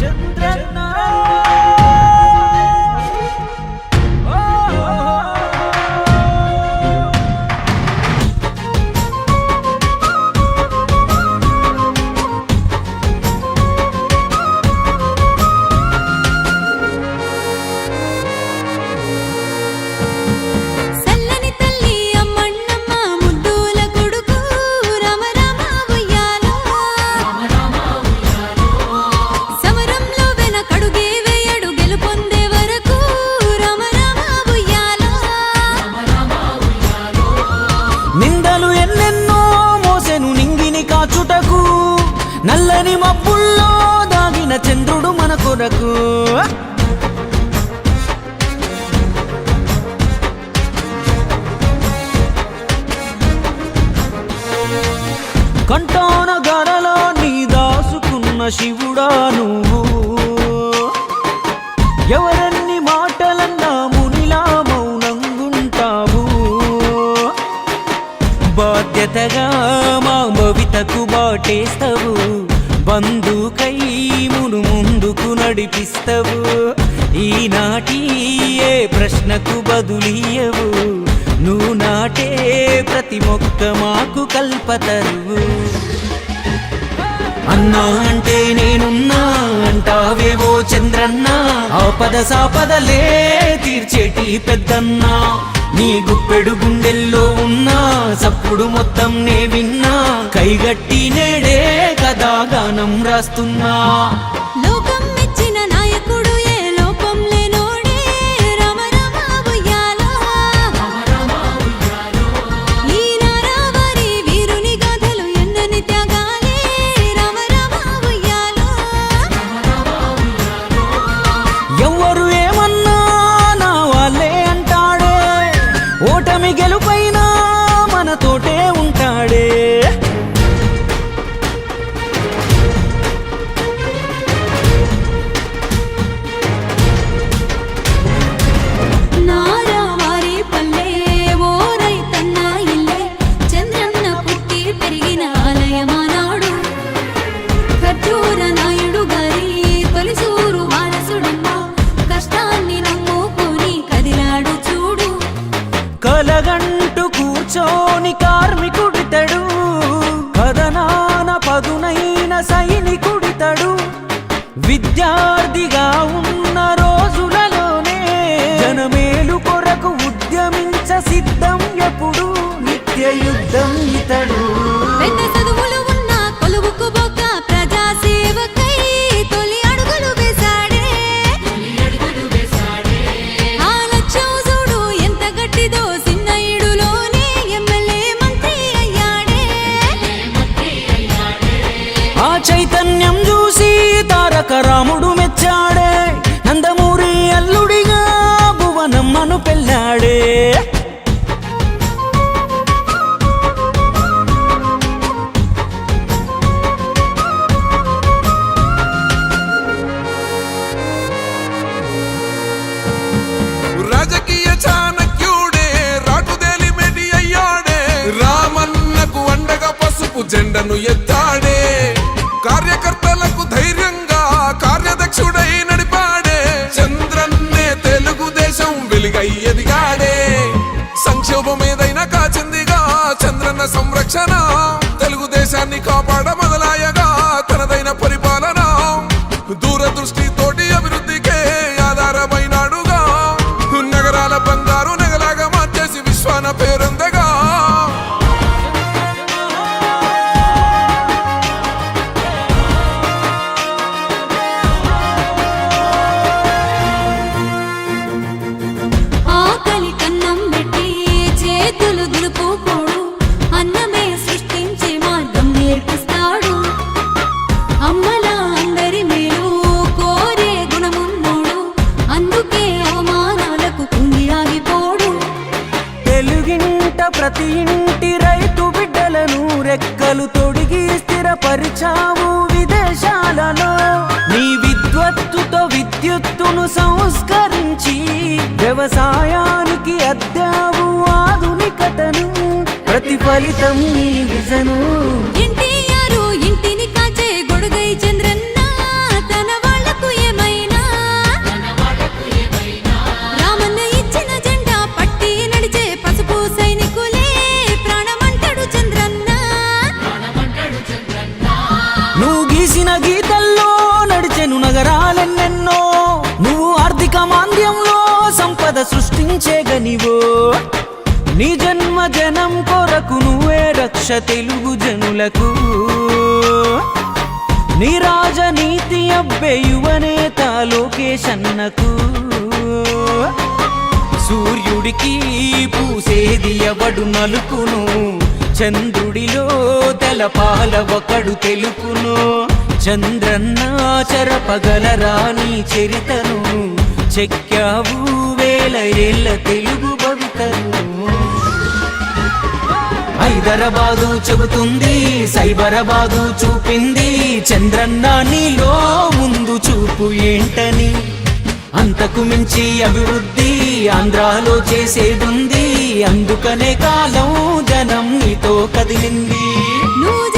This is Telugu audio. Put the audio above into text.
చంద్రన్న నిందలు ఎన్నెన్నో మోసెను నింగిని కాచుటకు నల్లని మబ్బుల్లో దాగిన చంద్రుడు మన కొరకు. భవితకు బందుకై మును ముందుకు నడిపిస్తావు? ఈనాటి ఏ ప్రశ్నకు బదులీయవు నువ్వు నాటే ప్రతి మొక్క మాకు కల్పతరువు. అన్నా అంటే నేనున్నా అంటావేవో చంద్రన్న. ఆపద సాపదలే తీర్చేటి పెద్దన్నా. నీ గుప్పెడు గుండెల్లో ఉన్నా సప్పుడు మొత్తం నే విన్నా కైగట్టి నేడే కదా గానం రాస్తున్నా. కలగంటు కూర్చోని కార్మికుడితడు. కథనాన పదునైన సైనికుడితడు. విద్యార్థిగా ఉన్న రోజులలోనే జనమేలు కొరకు ఉద్యమించ సిద్ధం ఎప్పుడు? రాముడు మెచ్చాడే నందమూరి అల్లుడిగా భువనమ్మను పెళ్ళాడే. రాజకీయ చాణక్యుడే రాటుదేలి మెడి అయ్యాడే రామన్నకు అండగా పసుపు జెండను ఎత్తాడే చంద్రన్న తెలుగుదేశాన్ని కాపు పరిచావు విదేశాలలో. నీ విద్వత్తుతో విద్యుత్తును సంస్కరించి వ్యవసాయానికి అద్దావు ఆధునికతను. ప్రతిఫలితం నీ విజను. గీతల్లో నడిచెను నగరాలెన్నెన్నో. నువ్వు ఆర్థిక మాంద్యంలో సంపద సృష్టించేగనివో నీ జన్మ జనం కొరకు నువ్వే రక్ష తెలుగు జనులకు. నీ రాజనీతి అబ్బే యువనేత లోకేష్ సూర్యుడికి పూసేది ఎవడు నలుపును? చంద్రుడిలో తెలపాల ఒకడు తెలుపును. చంద్రన్న చెరపగలరా నీ చరితను? చెక్కావు వేల ఏళ్ళ తెలుగు భవితను హైదరాబాదు చెబుతుంది సైబరాబాదు చూపింది. చంద్రన్న నీలో ముందు చూపు ఏంటని? అంతకు మించి అభివృద్ధి ఆంధ్రాలో చేసేదుంది. అందుకనే కాలం జనం నీతో కదిలింది. నువ్వు